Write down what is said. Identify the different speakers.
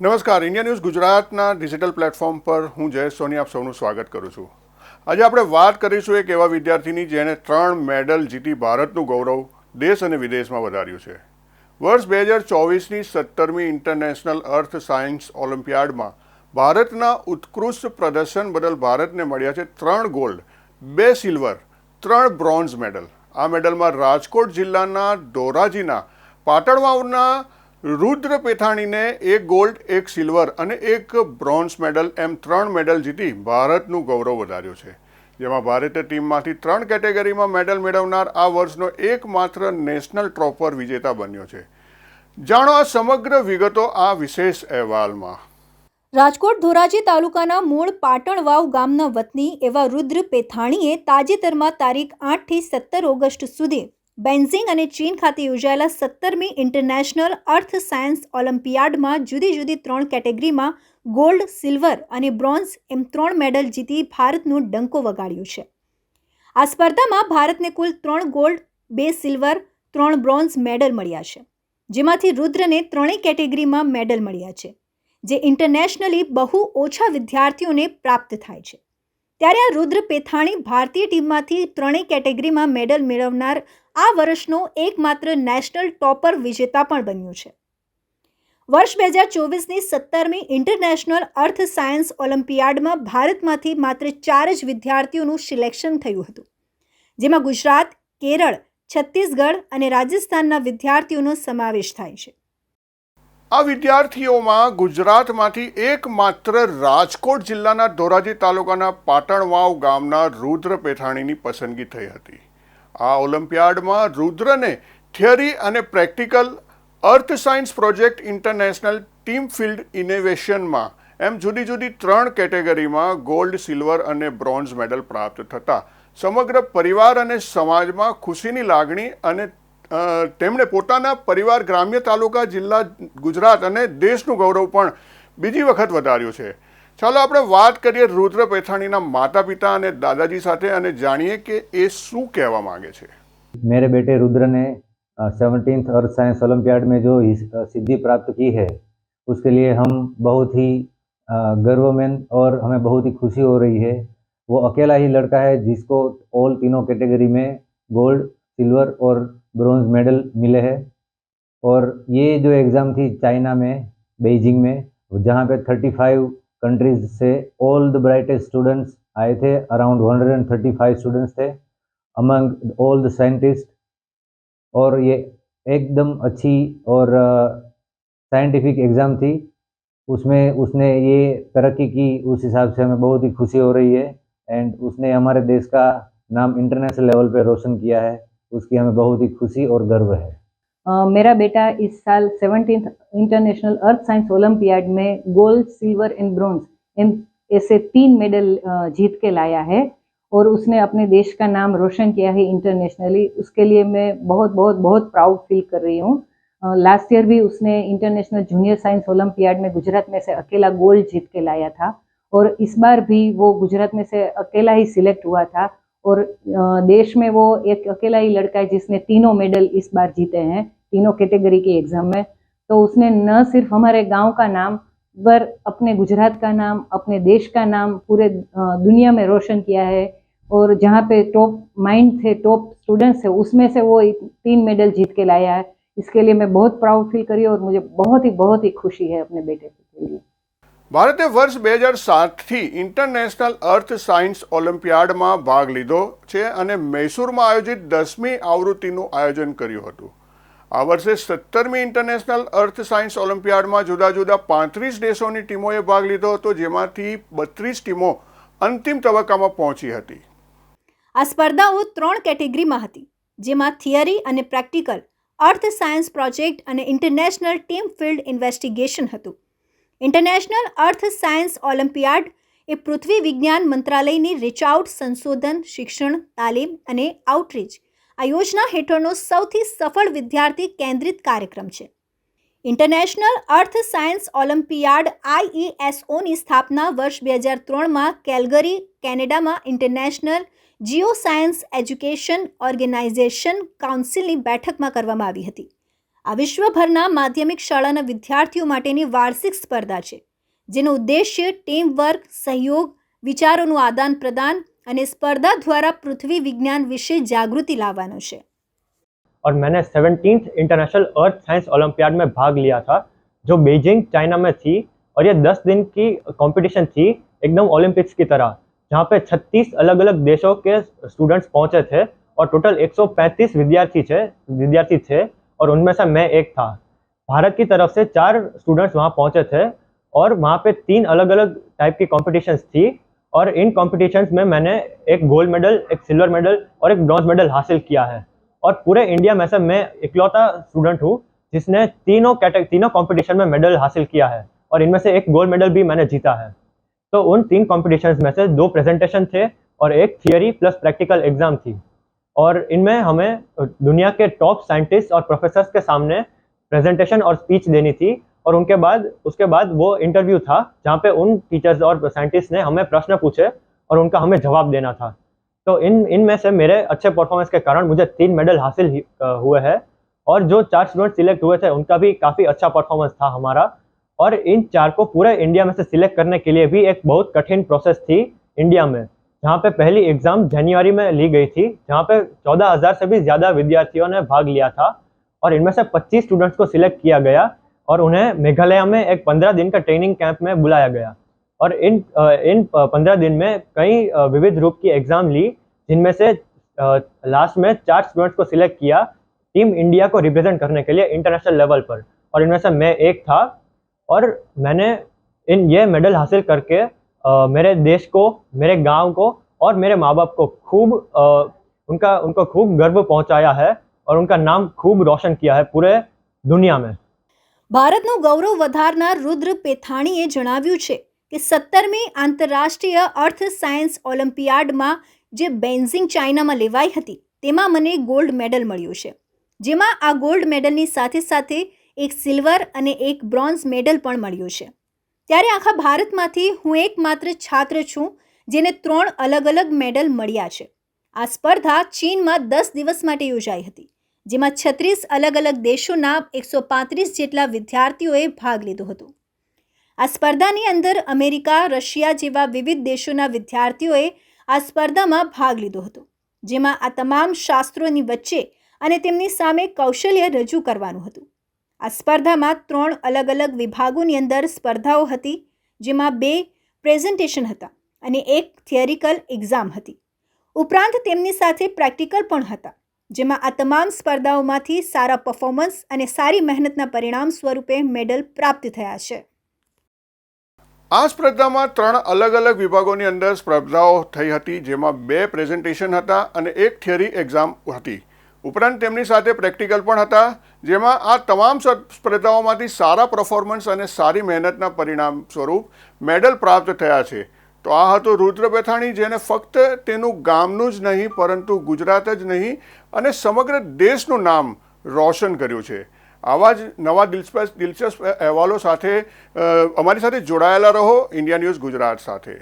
Speaker 1: નમસ્કાર. India news ગુજરાતના digital platform પર હું જયેશ સોની આપ સૌનું સ્વાગત કરું છું. આજે આપણે વાત કરીશું એક એવા વિદ્યાર્થીની જેણે ત્રણ મેડલ જીતી ભારતનું ગૌરવ દેશ અને વિદેશમાં વધાર્યું છે. વર્ષ બે હજાર ચોવીસની સત્તરમી ઇન્ટરનેશનલ અર્થ સાયન્સ ઓલિમ્પિયાડમાં ભારતના ઉત્કૃષ્ટ પ્રદર્શન બદલ ભારતને મળ્યા છે ત્રણ ગોલ્ડ, બે સિલ્વર, ત્રણ બ્રોન્ઝ મેડલ. આ મેડલમાં રાજકોટ જિલ્લાના ધોરાજીના પાટણવાવના રુદ્ર પેથાણીને એક ગોલ્ડ, એક સિલ્વર અને એક બ્રોન્ઝ મેડલ, એમ ત્રણ મેડલ જીતી ભારતનું ગૌરવ વધાર્યું છે. જેમાં ભારતીય ટીમમાંથી ત્રણ કેટેગરીમાં મેડલ મેળવનાર આ વર્ષનો એકમાત્ર નેશનલ ટ્રોફર વિજેતા બન્યો છે. જાણો આ સમગ્ર વિગતો આ વિશેષ અહેવાલમાં.
Speaker 2: રાજકોટ ધોરાજી તાલુકાના મૂળ પાટણવાવ ગામના વતની એવા રુદ્ર પેથાણીએ તાજેતરમાં તારીખ આઠથી સત્તર ઓગસ્ટ સુધી બેન્ઝિંગ અને ચીન ખાતે યોજાયેલા સત્તરમી ઇન્ટરનેશનલ અર્થ સાયન્સ ઓલિમ્પિયાડમાં જુદી જુદી ત્રણ કેટેગરીમાં ગોલ્ડ, સિલ્વર અને બ્રોન્ઝ એમ ત્રણ મેડલ જીતી ભારતનું ડંકો વગાડ્યું છે. આ સ્પર્ધામાં ભારતને કુલ ત્રણ ગોલ્ડ, બે સિલ્વર, ત્રણ બ્રોન્ઝ મેડલ મળ્યા છે, જેમાંથી રુદ્રને ત્રણેય કેટેગરીમાં મેડલ મળ્યા છે, જે ઇન્ટરનેશનલી બહુ ઓછા વિદ્યાર્થીઓને પ્રાપ્ત થાય છે. ત્યારે આ રુદ્ર પેથાણી ભારતીય ટીમમાંથી ત્રણેય કેટેગરીમાં મેડલ મેળવનાર આ વર્ષનો એકમાત્ર નેશનલ ટોપર વિજેતા પણ બન્યું છે. વર્ષ બે હજાર ચોવીસની સત્તરમી ઇન્ટરનેશનલ અર્થ સાયન્સ ઓલિમ્પિયાડમાં ભારતમાંથી માત્ર ચાર જ વિદ્યાર્થીઓનું સિલેક્શન થયું હતું. જેમાં ગુજરાત, કેરળ, છત્તીસગઢ અને રાજસ્થાનના વિદ્યાર્થીઓનો સમાવેશ થાય છે.
Speaker 1: આ વિદ્યાર્થીઓમાં ગુજરાતમાંથી એકમાત્ર રાજકોટ જિલ્લાના ધોરાજી તાલુકાના પાટણવાવ ગામના રુદ્ર પેથાણીની પસંદગી થઈ હતી. આ ઓલિમ્પિયાડમાં રુદ્રને થિયરી અને practical earth science project international team field ઇનોવેશનમાં એમ જુદી જુદી ત્રણ કેટેગરીમાં ગોલ્ડ, સિલ્વર અને બ્રોન્ઝ મેડલ પ્રાપ્ત થતા. સમગ્ર પરિવાર અને સમાજમાં ખુશીની લાગણી અને તેમણે પોતાના પરિવાર ગ્રામ્ય તાલુકા જિલ્લા ગુજરાત અને દેશનું ગૌરવ પણ બીજી વખત વધાર્યું છે ચાલો આપણે વાત કરીએ રુદ્ર પેથાણીના માતા પિતા અને દાદાજી સાથે અને જાણીએ કે એ શું કહેવા માંગે છે
Speaker 3: मेरे बेटे रुद्र ने सेवनटीन्थ अर्थ साइंस ओलंपियाड में जो हिस- अ, सिद्धि प्राप्त की है उसके लिए हम बहुत ही अ, गर्वमंद और हमें बहुत ही खुशी हो रही है वो अकेला ही लड़का है जिसको ऑल तीनों कैटेगरी में गोल्ड सिल्वर और ब्रॉन्ज मेडल मिले हैं। और ये जो एग्ज़ाम थी चाइना में बेजिंग में जहाँ पे 35 कंट्रीज़ से ऑल द ब्राइटेस्ट स्टूडेंट्स आए थे अराउंड 135 स्टूडेंट्स थे अमंग all the scientists और ये एकदम अच्छी और साइंटिफिक uh, एग्ज़ाम थी। उसमें उसने ये तरक्की की उस हिसाब से हमें बहुत ही खुशी हो रही है। एंड उसने हमारे देश का नाम इंटरनेशनल लेवल पे रोशन किया है। उसकी हमें बहुत ही खुशी और गर्व है।
Speaker 4: अ, मेरा बेटा इस साल seventeen international earth science olympiad में गोल्ड सिल्वर एंड ब्रॉन्ज ऐसे तीन मेडल जीत के लाया है और उसने अपने देश का नाम रोशन किया है इंटरनेशनली उसके लिए मैं बहुत बहुत बहुत प्राउड फील कर रही हूँ। लास्ट ईयर भी उसने इंटरनेशनल जूनियर साइंस ओलंपियाड में गुजरात में से अकेला गोल्ड जीत के लाया था और इस बार भी वो गुजरात में से अकेला ही सिलेक्ट हुआ था। और देश में वो एक अकेला ही लड़का है जिसने तीनों मेडल इस बार जीते हैं, तीनों कैटेगरी की एग्ज़ाम में। तो उसने न सिर्फ़ हमारे गाँव का नाम, पर अपने गुजरात का नाम, अपने देश का नाम, पूरे दुनिया में रोशन किया है। और जहाँ पे टॉप माइंड थे, टॉप स्टूडेंट्स थे, उसमें से वो तीन मेडल जीत के लाया है। इसके लिए मैं बहुत प्राउड फील करी और मुझे बहुत ही बहुत ही खुशी है अपने बेटे के लिए।
Speaker 1: ભારતે વર્ષ બે હજાર સાતથી ઇન્ટરનેશનલ અર્થ સાયન્સ ઓલિમ્પિયાડમાં ભાગ લીધો છે અને મૈસૂરમાં આયોજિત દસમી આવૃત્તિનું આયોજન કર્યું હતું. આ વર્ષે સત્તરમી ઇન્ટરનેશનલ અર્થ સાયન્સ ઓલિમ્પિયાડમાં જુદા જુદા પાંત્રીસ દેશોની ટીમોએ ભાગ લીધો હતો, જેમાંથી બત્રીસ ટીમો અંતિમ તબક્કામાં પહોંચી હતી.
Speaker 2: આ સ્પર્ધાઓ ત્રણ કેટેગરીમાં હતી, જેમાં થિયરી અને પ્રેક્ટિકલ અર્થ સાયન્સ પ્રોજેક્ટ અને ઇન્ટરનેશનલ ટીમ ફિલ્ડ ઇન્વેસ્ટિગેશન હતું. ઇન્ટરનેશનલ અર્થ સાયન્સ ઓલિમ્પિયાડ એ પૃથ્વી વિજ્ઞાન મંત્રાલયની રીચઆઉટ સંશોધન, શિક્ષણ, તાલીમ અને આઉટરીચ આ યોજના હેઠળનો સૌથી સફળ વિદ્યાર્થી કેન્દ્રિત કાર્યક્રમ છે. ઇન્ટરનેશનલ અર્થ સાયન્સ ઓલિમ્પિયાડ આઈઈએસઓની સ્થાપના વર્ષ બે હજાર ત્રણમાં કેલગરી, કેનેડામાં international geo science education organization કાઉન્સિલની બેઠકમાં કરવામાં આવી હતી. આ વિશ્વભરના માધ્યમિક શાળાના વિદ્યાર્થીઓ માટેની વાર્ષિક સ્પર્ધા છે જેનો ઉદ્દેશ્ય ટીમ વર્ક સહયોગ વિચારોનું આદાન પ્રદાન અને સ્પર્ધા દ્વારા પૃથ્વી વિજ્ઞાન વિશે જાગૃતિ લાવવાનો છે
Speaker 5: और मैंने seventeenth international earth science olympiad में भाग लिया था जो बीजिंग चाइना में थी और ये दस दिन की कंपटीशन थी एकदम ओलंपिक्स की तरह जहाँ पे 36 अलग अलग देशों के स्टूडेंट्स पहुंचे थे और टोटल 135 विद्यार्थी थे विद्यार्थी थे और उनमें से मैं एक था। भारत की तरफ़ से चार स्टूडेंट्स वहाँ पहुँचे थे और वहाँ पे तीन अलग अलग टाइप की कॉम्पिटिशन्स थी और इन कॉम्पिटिशन्स में मैंने एक गोल्ड मेडल एक सिल्वर मेडल और एक ब्रॉन्ज मेडल हासिल किया है। और पूरे इंडिया में से मैं इकलौता स्टूडेंट हूँ जिसने तीनों कैटेग तीनों कॉम्पिटिशन में मेडल हासिल किया है और इनमें से एक गोल्ड मेडल भी मैंने जीता है। तो उन तीन कॉम्पिटिशन्स में से दो प्रेजेंटेशन थे और एक थियरी प्लस प्रैक्टिकल एग्ज़ाम थी। और इनमें हमें दुनिया के टॉप साइंटिस्ट और प्रोफेसर्स के सामने प्रेजेंटेशन और स्पीच देनी थी और उनके बाद, उसके बाद वो इंटरव्यू था, जहाँ पे उन टीचर्स और साइंटिस्ट ने हमें प्रश्न पूछे और उनका हमें जवाब देना था। तो इन, इनमें से मेरे अच्छे परफॉर्मेंस के कारण मुझे तीन मेडल हासिल हुए हैं और जो चार स्टूडेंट सिलेक्ट हुए थे, उनका भी काफ़ी अच्छा परफॉर्मेंस था हमारा और इन चार को पूरे इंडिया में से सिलेक्ट करने के लिए भी एक बहुत कठिन प्रोसेस थी इंडिया में। जहाँ पे पहली एग्ज़ाम जनवरी में ली गई थी, जहाँ पे चौदह हज़ार से भी ज़्यादा विद्यार्थियों ने भाग लिया था और इनमें से 25 स्टूडेंट्स को सिलेक्ट किया गया और उन्हें मेघालय में एक पंद्रह दिन का ट्रेनिंग कैंप में बुलाया गया। और इन इन पंद्रह दिन में कई विविध रूप की एग्ज़ाम ली, जिनमें से लास्ट में चार स्टूडेंट्स को सिलेक्ट किया टीम इंडिया को रिप्रेजेंट करने के लिए इंटरनेशनल लेवल पर। और इनमें से मैं एक था और मैंने इन ये मेडल हासिल करके मेरे देश को मेरे गांव को और मेरे माँ बाप को खूब अ, उनका उनको खूब गर्व पहुंचाया है और उनका नाम खूब रोशन किया है पूरे दुनिया में
Speaker 2: ભારતનું ગૌરવ વધારનાર રુદ્ર પેથાણીએ જણાવ્યું છે કે સત્તરમી આંતરરાષ્ટ્રીય અર્થ સાયન્સ ઓલિમ્પિયાડમાં જે બેન્ઝિંગ ચાઇનામાં લેવાઈ હતી તેમાં મને ગોલ્ડ મેડલ મળ્યું છે જેમાં આ ગોલ્ડ મેડલની સાથે સાથે એક સિલ્વર અને એક બ્રોન્ઝ મેડલ પણ મળ્યું છે ત્યારે આખા ભારતમાંથી હું એકમાત્ર છાત્ર છું જેને ત્રણ અલગ અલગ મેડલ મળ્યા છે. આ સ્પર્ધા ચીનમાં દસ દિવસ માટે યોજાઈ હતી, જેમાં છત્રીસ અલગ અલગ દેશોના એકસો પાંત્રીસ જેટલા વિદ્યાર્થીઓએ ભાગ લીધો હતો. આ સ્પર્ધાની અંદર અમેરિકા, રશિયા જેવા વિવિધ દેશોના વિદ્યાર્થીઓએ આ સ્પર્ધામાં ભાગ લીધો હતો, જેમાં આ તમામ શાસ્ત્રોની વચ્ચે અને તેમની સામે કૌશલ્ય રજૂ કરવાનું હતું. આ સ્પર્ધામાં ત્રણ અલગ અલગ વિભાગોની અંદર સ્પર્ધાઓ હતી, જેમાં બે પ્રેઝન્ટેશન હતા અને એક થિયરિકલ એક્ઝામ હતી. ઉપરાંત તેમની સાથે પ્રેક્ટિકલ પણ હતા, જેમાં આ તમામ સ્પર્ધાઓમાંથી સારા પરફોર્મન્સ અને સારી મહેનતના પરિણામ સ્વરૂપે મેડલ પ્રાપ્ત થયા છે.
Speaker 1: આ સ્પર્ધામાં ત્રણ અલગ અલગ વિભાગોની અંદર સ્પર્ધાઓ થઈ હતી, જેમાં બે પ્રેઝન્ટેશન હતા અને એક થિયરી એક્ઝામ હતી. ઉપરાંત તેમની સાથે પ્રેક્ટિકલ પણ હતા, જેમાં આ તમામ સ્પર્ધાઓમાંથી સારા પરફોર્મન્સ અને સારી મહેનતના પરિણામ સ્વરૂપ મેડલ પ્રાપ્ત થયા છે. તો આ હતું રુદ્ર બેથાણી જેને ફક્ત તેનું ગામનું જ નહીં, પરંતુ ગુજરાત જ નહીં અને સમગ્ર દેશનું નામ રોશન કર્યું છે. આવા જ નવા દિલચસ્પ દિલચસ્પ અહેવાલો સાથે અમારી સાથે જોડાયેલા રહો. ઇન્ડિયા ન્યૂઝ ગુજરાત સાથે.